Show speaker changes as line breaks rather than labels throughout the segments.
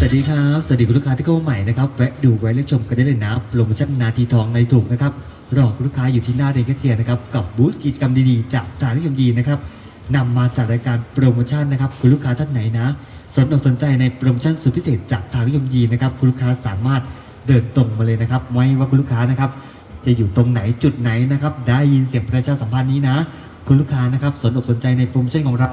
สวัสดีครับ สวัสดีคุณลูกค้าที่เข้ามาใหม่นะครับแวะดูแวะเลือกชมกันได้เลยนะโปรโมชั่นนาทีทองในถูกนะครับรอคุณลูกค้าอยู่ที่หน้าเดนกเจียนะครับกับบูธกิจกรรมดีๆ จากทางนิยมยีนะครับนำมาจากรายการโปรโมชั่นนะครับคุณลูกค้าท่านไหนนะ สนอกสนใจในโปรโมชั่นสุดพิเศษจากทางนิยมยีนนะครับคุณลูกค้าสามารถเดินตรงมาเลยนะครับไม่ว่าคุณลูกค้านะครับจะอยู่ตรงไหนจุดไหนนะครับได้ยินเสียงประชาสัมพันธ์นี้นะ คุณลูกค้านะครับสนอกสนใจในโปรโมชั่นของเรา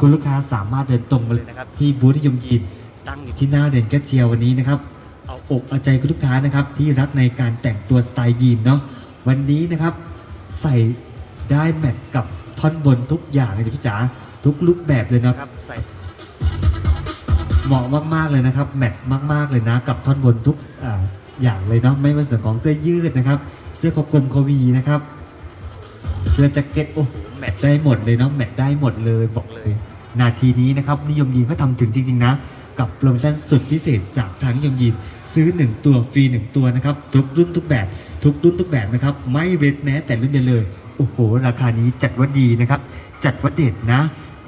คุณลูกค้าสามารถเดินตรงมาเลยนะครับที่บูธนิยมยีน ตั้งอยู่ที่หน้าเด่นแกเจียววันนี้นะครับ เอาอกเอาใจคุณลูกค้านะครับ ที่รักในการแต่งตัวสไตล์ยีนเนาะวันนี้นะครับ ใส่ได้แมทกับท่อนบนทุกอย่างเลยพี่จ๋าทุกลุกแบบเลยนะครับใส่เหมาะมากๆเลยนะครับ แมทมาก ๆเลยนะ กับท่อนบนทุกอาอย่างเลยเนาะไม่ว่าส่วนของเสื้อยืดนะครับ เสื้อคอกลมคอวีนะครับเสื้อแจ็คเก็ตโอ้โหแมทได้หมดเลยเนาะแมทได้หมดเลยบอกเลย นาทีนี้นะครับนิยมยีนเขาทำถึงจริง ๆ นะ กับโปรโมชั่นสุดพิเศษจากทางนิยมยีนซื้อ 1 ตัวฟรี 1 ตัวนะครับ ทุกรุ่นทุกแบบ ทุกรุ่นทุกแบบนะครับ ไม่เว้นแม้แต่รุ่นเดียวเลย โอ้โห ราคานี้จัดว่าดีนะครับ จัดว่าเด็ดนะ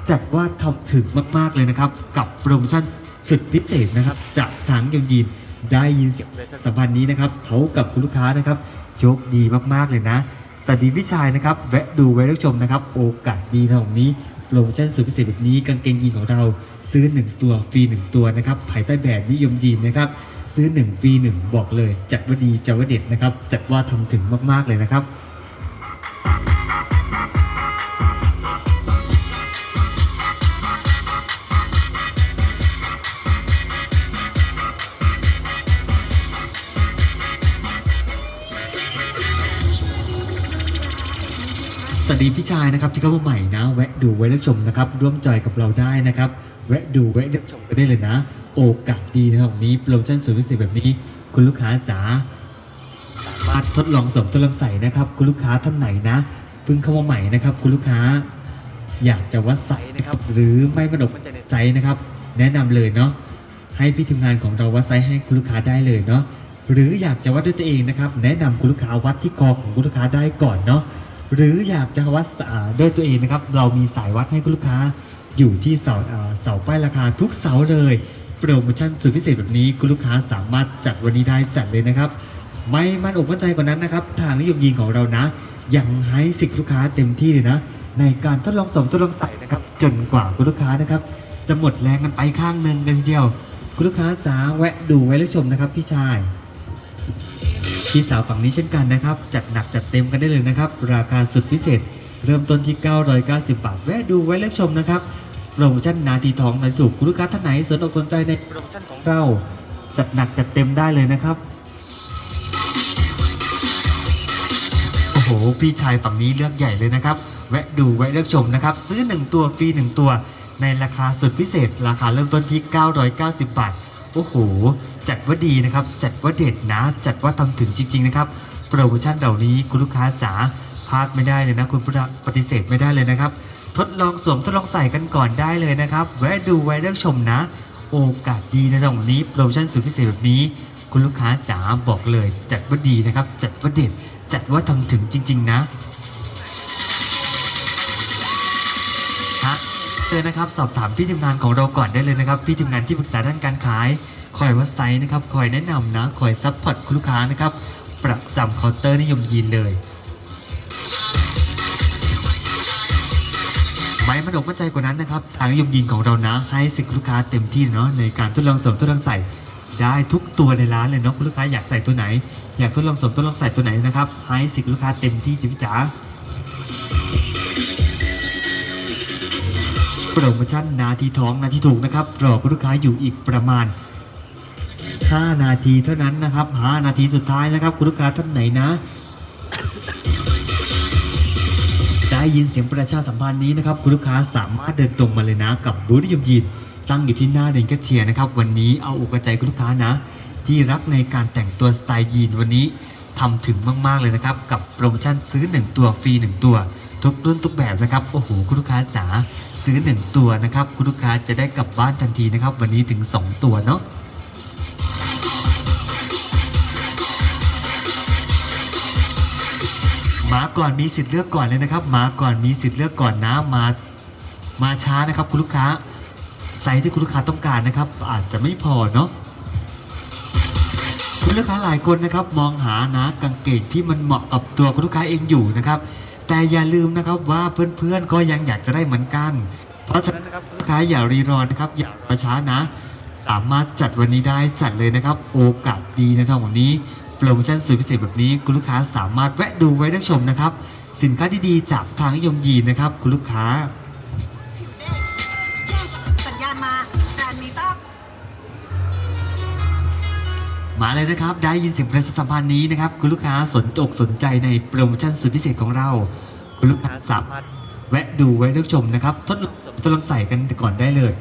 จัดว่าทำถึงมากๆเลยนะครับ กับโปรโมชั่นสุดพิเศษนะครับ จากทางนิยมยีนได้ยินเสียงสัมพันธ์นี้นะครับเขากับคุณลูกค้านะครับโชคดีมากๆเลยนะสวัสดีพี่ชายนะครับ แวะดูไว้รับชมนะครับ โอกาสดีนะของนี้ โปรโมชั่นสุดพิเศษแบบนี้กางเกงยีนของเราซื้อ 1 ตัวฟรี 1 ตัวนะครับภายใต้แบรนด์นิยมยีนนะครับซื้อ 1 ฟรี 1 บอกเลย จัดว่าดีจัดว่าเด็ดนะครับจัดว่าทำถึงมากๆเลยนะครับายนะครับที่เข้ามาใหม่นะ แวะดูไว้เลือกชมนะครับ ร่วมจอยกับเราได้นะครับ แวะดูแวะเลือกชมกันได้เลยนะ โอกาสดีนะครับนี้โปรโมชั่นสุดพิเศษแบบนี้ คุณลูกค้าจ๋าสามารถทดลองสวมทดลองใส่นะครับ คุณลูกค้าท่านไหนนะเพิ่งเข้ามาใหม่นะครับ คุณลูกค้า อยากจะวัดไซส์นะครับ หรือไม่มั่นอกมั่นใจในไซส์นะครับ แนะนำเลยเนาะให้พี่ทีมงานของเราวัดไซส์ให้คุณลูกค้าได้เลยเนาะหรืออยากจะวัดด้วยตัวเองนะครับ แนะนำคุณลูกค้าวัดที่คอของคุณลูกค้าได้ก่อนเนาะ หรืออยากจะวัดด้วยตัวเองนะครับ เรามีสายวัดให้คุณลูกค้าอยู่ที่เสาเสาป้ายราคาทุกเสาเลยโปรโมชั่นสุดพิเศษแบบนี้คุณลูกค้าสามารถจัดวันนี้ได้จัดเลยนะครับ ไม่มั่นอกมั่นใจกว่านั้นนะครับ ทางนิยมยีนของเรานะ ยังให้สิทธิลูกค้าเต็มที่เลยนะ ในการทดลองสมทดลองใส่นะครับ จนกว่าคุณลูกค้านะครับ จะหมดแรงกันไปข้างหนึ่งเลยทีเดียว คุณลูกค้าจ๋าแวะดูไว้แล้วชมนะครับพี่ชาย พี่สาวฝั่งนี้เช่นกันนะครับ จัดหนักจัดเต็มกันได้เลยนะครับ ราคาสุดพิเศษ เริ่มต้นที่ 990 บาท แวะดูไว้เลือกชมนะครับ โปรโมชั่นนาทีทองนาทีถูกคุณลูกค้าท่านไหนสนอกสนใจในโปรโมชั่นของเรา จัดหนักจัดเต็มได้เลยนะครับ โอ้โห พี่ชายฝั่งนี้เลือกใหญ่เลยนะครับ แวะดูแวะเลือกชมนะครับ ซื้อ 1 ตัวฟรี1ตัว ในราคาสุดพิเศษ ราคาเริ่มต้นที่ 990 บาท โอ้โห จัดว่าดีนะครับ จัดว่าเด็ดนะ จัดว่าทำถึงจริง ๆ นะครับ โปรโมชั่นเหล่านี้คุณลูกค้าจ๋าพลาดไม่ได้เลยนะ คุณผู้ปฏิเสธไม่ได้เลยนะครับ ทดลองสวมทดลองใส่กันก่อนได้เลยนะครับ แวะดูแวะเลือกชมนะ โอกาสดีในตรงนี้โปรโมชั่นสุดพิเศษแบบนี้ คุณลูกค้าจ๋าบอกเลย จัดว่าดีนะครับ จัดว่าเด็ด จัดว่าทำถึงจริง ๆ นะ เจอนะครับ สอบถามพี่ทีมงานของเราก่อนได้เลยนะครับ พี่ทีมงานที่ปรึกษาด้านการขาย คอยวัดไซส์นะครับ คอยแนะนำนะ คอยซัพพอร์ตคุณลูกค้านะครับ ประจำเคาน์เตอร์นิยมยีนเลย ไม่มั่นอกมั่นใจกว่านั้นนะครับ ทางนิยมยีนของเรานะ ให้สิทธิลูกค้าเต็มที่เนาะในการทดลองสวมทดลองใส่ ได้ทุกตัวในร้านเลยเนาะคุณลูกค้าอยากใส่ตัวไหน อยากทดลองสวมทดลองใส่ตัวไหนนะครับให้สิทธิลูกค้าเต็มที่จิพี่จ๋า รโมชั่นนาทีทองนาทีถูกนะครับรอคุณลูกค้าอยู่อีกประมาณ 5 นาทีเท่านั้นนะครับ 5 นาทีสุดท้ายนะครับ คุณลูกค้าท่านไหนนะ ได้ยินเสียงประชาสัมพันธ์นี้นะครับ คุณลูกค้าสามารถเดินตรงมาเลยนะ กับบูธนิยมยีนตั้งอยู่ที่หน้าเดนแคชเชียร์นะครับ วันนี้เอาอกเอาใจคุณลูกค้านะ ที่รักในการแต่งตัวสไตล์ยีนวันนี้ทำถึงมาก ๆ เลยนะครับ กับโปรโมชั่นซื้อ 1 ตัวฟรี 1 ตัว ทุกรุ่นทุกแบบนะครับโอ้โหคุณลูกค้าจ๋าซื้อ 1 ตัวนะครับคุณลูกค้าจะได้กลับบ้านทันทีนะครับ วันนี้ถึง 2 ตัวเนาะมาก่อนมีสิทธิ์เลือกก่อนเลยนะครับมาก่อนมีสิทธิ์เลือกก่อนนะมามาช้านะครับคุณลูกค้าไซส์ที่คุณลูกค้าต้องการนะครับ อาจจะไม่พอเนาะคุณลูกค้าหลายคนนะครับ มองหานะกางเกงที่มันเหมาะกับตัวคุณลูกค้าเองอยู่นะครับ แต่อย่าลืมนะครับว่าเพื่อนๆก็ยังอยากจะได้เหมือนกัน เพราะฉะนั้นนะครับลูกค้าอย่ารีรอนะครับ อย่ารอช้านะ สามารถจัดวันนี้ได้จัดเลยนะครับ โอกาสดีนะครับวันนี้โปรโมชั่นสุดพิเศษแบบนี้คุณลูกค้าสามารถแวะดูไว้ได้ชมนะครับ สินค้าดีๆจากทางยมยีนะครับคุณลูกค้า มาเลยนะครับ ได้ยินเสียงประชาสัมพันธ์นี้นะครับ คุณลูกค้าสนอกสนใจในโปรโมชั่นสุดพิเศษของเรา คุณลูกค้าสามารถแวะดูไว้เลือกชมนะครับ ทดลองทดลองใส่กันก่อนได้เลย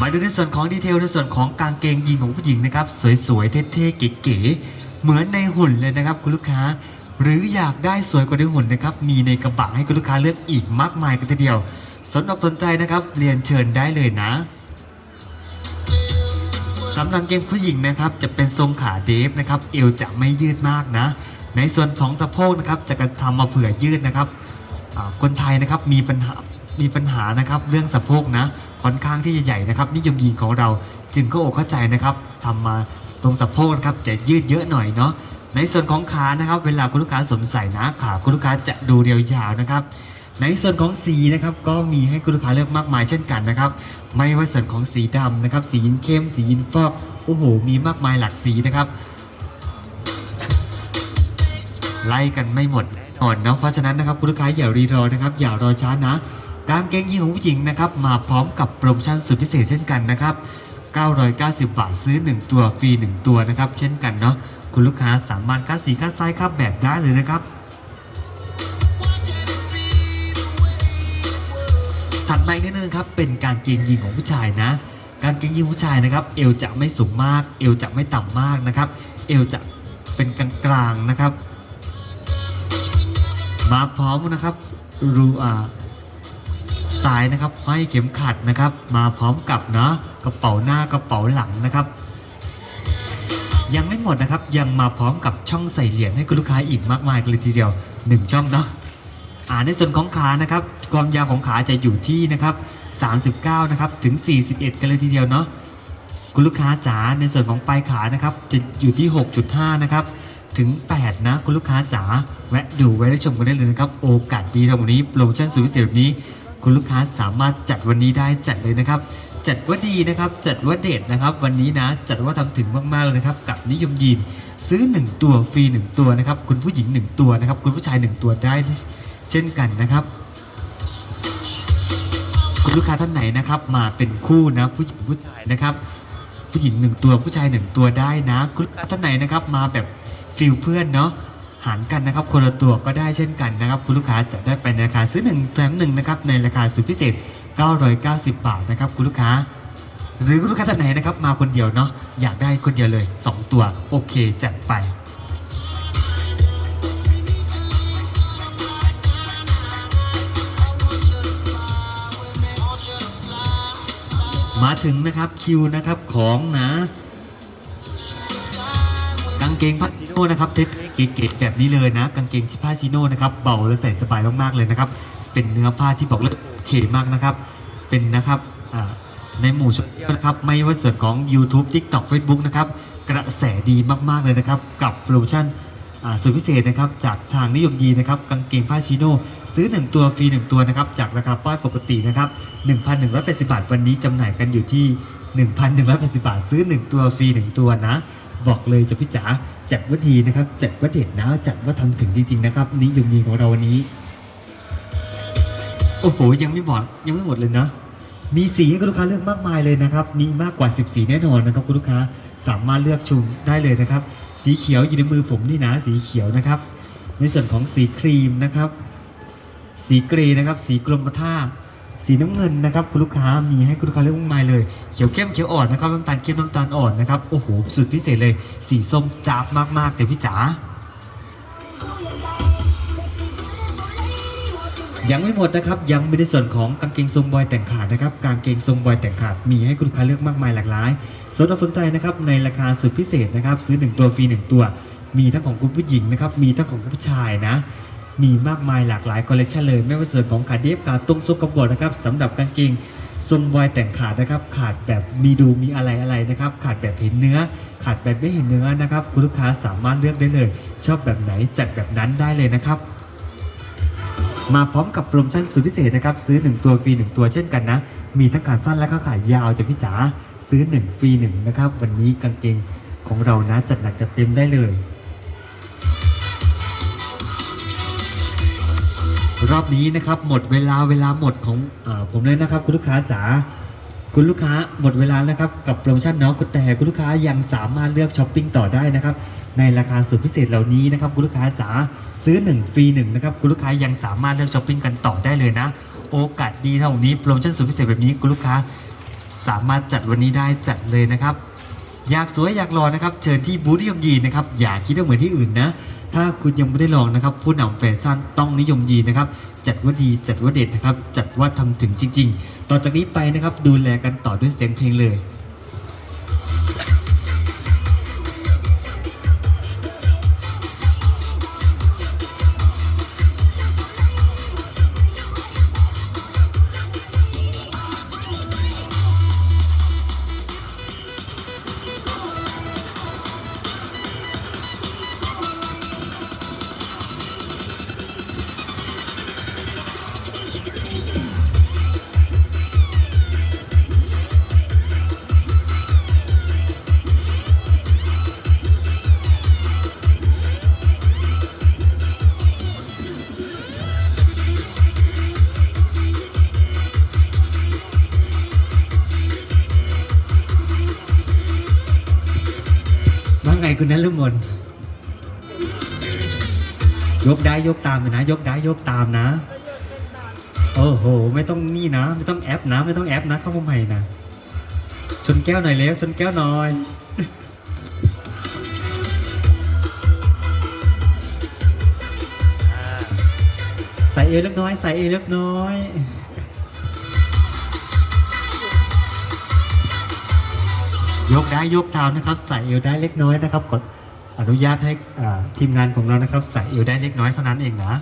มาดูในส่วนของดีเทลในส่วนของกางเกงยีนของผู้หญิงนะครับ สวยๆ เท่ๆ เก๋ๆ เหมือนในหุ่นเลยนะครับ คุณลูกค้า หรืออยากได้สวยกว่าในหุ่นนะครับ มีในกระบะให้คุณลูกค้าเลือกอีกมากมายกันทีเดียว สนอกสนใจนะครับ เรียนเชิญได้เลยนะ สำหรับเกงผู้หญิงนะครับจะเป็นทรงขาเดฟนะครับเอวจะไม่ยืดมากนะ ในส่วนของสะโพกนะครับจะกระทำมาเผื่อยืดนะครับคนไทยนะครับมีปัญหามีปัญหานะครับเรื่องสะโพกนะค่อนข้างที่จะใหญ่นะครับ นิยมยีนของเราจึงก็อกเข้าใจนะครับทำมาตรงสะโพกนะครับจะยืดเยอะหน่อยเนาะในส่วนของขานะครับ เวลาคุณลูกค้าสวมใส่นะขาคุณลูกค้าจะดูเรียวยาวนะครับ ในส่วนของสีนะครับก็มีให้คุณลูกค้าเลือกมากมายเช่นกันนะครับ ไม่ว่าส่วนของสีดำนะครับ สียินเข้ม สียินฟอกโอ้โห มีมากมายหลากสีนะครับ ไล่กันไม่หมดแน่อนเนาะเพราะฉะนั้นนะครับคุณลูกค้าอย่ารีรอนะครับ อย่ารอช้านะกางเกงยีนของผู้หญิงนะครับมาพร้อมกับโปรโมชั่นสุดพิเศษเช่นกันนะครับ 990 บาทซื้อ 1 ตัวฟรี 1 ตัวนะครับ เช่นกันเนาะคุณลูกค้าสามารถค่าสีค่าไซส์ค่าแบบได้เลยนะครับ ถัดมาอีกนิดนึงครับ เป็นการเกงยีนของผู้ชายนะ การเกงยีนผู้ชายนะครับ เอวจะไม่สูงมาก เอวจะไม่ต่ำมากนะครับ เอวจะเป็นกลางๆนะครับ มาพร้อมนะครับรูอ่าสายนะครับห้อยเข็มขัดนะครับ มาพร้อมกับเนาะกระเป๋าหน้ากระเป๋าหลังนะครับ ยังไม่หมดนะครับยังมาพร้อมกับช่องใส่เหรียญให้คุณลูกค้าอีกมากมายเลยทีเดียวหนึ่งช่องเนาะ อ่าในส่วนของขานะครับความยาวของขาจะอยู่ที่นะครับ39นะครับถึง 41 กันเลยทีเดียวเนาะคุณลูกค้าจ๋าในส่วนของปลายขานะครับจะอยู่ที่ 6.5 นะครับถึง 8 นะ คุณลูกค้าจ๋าแวะดูไว้ได้ชมกันได้เลยนะครับ โอกาสดีในวันนี้โปรโมชั่นสุดพิเศษแบบนี้ คุณลูกค้าสามารถจัดวันนี้ได้จัดเลยนะครับ จัดว่าดีนะครับ จัดว่าเด็ดนะครับ วันนี้นะ จัดว่าทำถึงมากๆเลยนะครับ กับนิยมยีนซื้อ 1 ตัวฟรี1ตัวนะครับ คุณผู้หญิง 1 ตัวนะครับ คุณผู้ชาย 1 ตัวได้ เช่นกันนะครับ คุณลูกค้าท่านไหนนะครับ มาเป็นคู่นะผู้หญิงผู้ชายนะครับ ผู้หญิงหนึ่งตัวผู้ชายหนึ่งตัวได้นะ คุณลูกค้าท่านไหนนะครับ มาแบบฟิลเพื่อนเนาะหารกันนะครับคนละตัวก็ได้เช่นกันนะครับ คุณลูกค้าจะได้ไปในราคาซื้อ1แถม1นะครับในราคาสุดพิเศษ 990 บาทนะครับ คุณลูกค้า หรือคุณลูกค้าท่านไหนนะครับ มาคนเดียวเนาะอยากได้คนเดียวเลย 2 ตัวโอเคจัดไป มาถึงนะครับคิวนะครับของนะกางเกงผ้าชิโน่นะครับเทปเก๋ๆแบบนี้เลยนะ กางเกงผ้าชิโน่นะครับเบาและใส่สบายมากๆเลยนะครับ เป็นเนื้อผ้าที่บอกเลยโอเคมากนะครับ เป็นนะครับในหมู่ชนะครับไม่ว่าส่วนของ YouTube TikTok Facebook นะครับกระแสดีมากๆเลยนะครับ กับโปรโมชั่นสุดพิเศษนะครับจากทางนิยมยีนะครับกางเกงผ้าชิโน่ ซื้อ 1 ตัวฟรี 1 ตัวนะครับ จากราคาป้ายปกตินะครับ 1,180 บาท วันนี้จำหน่ายกันอยู่ที่ 1,180 บาท ซื้อ 1 ตัวฟรี 1 ตัวนะ บอกเลยจะพี่จ๋าจัดว่าดีนะครับ จัดว่าเด็ดนะ จัดว่าทำถึงจริง ๆ นะครับนิยมยีของเราวันนี้ โอ้โห ยังไม่หมดยังไม่หมดเลยนะ มีสีให้คุณลูกค้าเลือกมากมายเลยนะครับ มีมากกว่า 10 สีแน่นอนนะครับคุณลูกค้า สามารถเลือกชมได้เลยนะครับ สีเขียวอยู่ในมือผมนี่นะ สีเขียวนะครับ ในส่วนของสีครีมนะครับ สีเกรย์นะครับ สีกรมท่าสีน้ำเงินนะครับคุณลูกค้ามีให้คุณลูกค้าเลือกมากมายเลยเขียวเข้มเขียวอ่อนนะครับน้ำตาลเข้มน้ำตาลอ่อนนะครับโอ้โหสุดพิเศษเลย สีส้มจับมากๆแต่พี่จ๋ายังไม่หมดนะครับยังไม่ได้ส่วนของกางเกงทรงบอยแต่งขาดนะครับกางเกงทรงบอยแต่งขาดมีให้คุณลูกค้าเลือกมากมายหลากหลายสนอกสนใจนะครับในราคาสุดพิเศษนะครับซื้อ 1 ตัวฟรี1 ตัว มีทั้งของคุณผู้หญิงนะครับมีทั้งของคุณผู้ชายนะ มีมากมายหลากหลายคอลเลกชันเลย ไม่ว่าส่วนของขาเดฟการตุ้งซุปกระบอกนะครับสำหรับกางเกงทรงวายแต่งขาดนะครับ ขาดแบบมีดูมีอะไรอะไรนะครับ ขาดแบบเห็นเนื้อ ขาดแบบไม่เห็นเนื้อนะครับ คุณลูกค้าสามารถเลือกได้เลย ชอบแบบไหนจัดแบบนั้นได้เลยนะครับ มาพร้อมกับโปรโมชั่นสุดพิเศษนะครับ ซื้อ 1 ตัวฟรี1ตัวเช่นกันนะ มีทั้งขาสั้นและก็ขายาวจากพี่จ๋าซื้อ 1 ฟรี1นะครับวันนี้กางเกงของเรานะจัดหนักจัดเต็มได้เลย รอบนี้นะครับหมดเวลาเวลาหมดของอผมเลยนะครับ คุณลูกค้าจ๋าคุณลูกค้าหมดเวลาแล้วครับกับโปรโมชั่นน้องกุแต่คุณลูกค้ายังสามารถเลือกช้อปปิ้งต่อได้นะครับในราคาสุดพิเศษเหล่านี้นะครับคุณลูกค้าจ๋าซื้อ 1 ฟรี1นะครับคุณลูกค้ายังสามารถเลือกช้อปปิ้งกันต่อได้เลยนะ โอกาสดีเท่านี้โปรโมชั่นสุดพิเศษแบบนี้คุณลูกค้าสามารถจัดวันนี้ได้จัดเลยนะครับ อยากสวยอยากรอนะครับเชิญที่บูธนิยมยีนนะครับอย่าคิดว่าเหมือนที่อื่นนะ ถ้าคุณยังไม่ได้ลองนะครับ ผู้นำแฟชั่นต้องนิยมยีนะครับ จัดว่าดีจัดว่าเด็ดนะครับ จัดว่าทำถึงจริง ๆ ต่อจากนี้ไปนะครับดูแลกันต่อด้วยเสียงเพลงเลย คุณนันลมนยกได้ยกตามเลยนะ ยกได้ยกตามนะ โอ้โห ไม่ต้องนี่นะ ไม่ต้องแอปนะ ไม่ต้องแอปนะ เข้ามาใหม่นะ ชนแก้วหน่อยเร็วชนแก้วหน่อย ใส่เอเล็กน้อย ใส่เอเล็กน้อย ยกได้ยกตามนะครับใส่เอวได้เล็กน้อยนะครับกดอนุญาตให้อ่าทีมงานของเรานะครับใส่เอวได้เล็กน้อยเท่านั้นเองนะ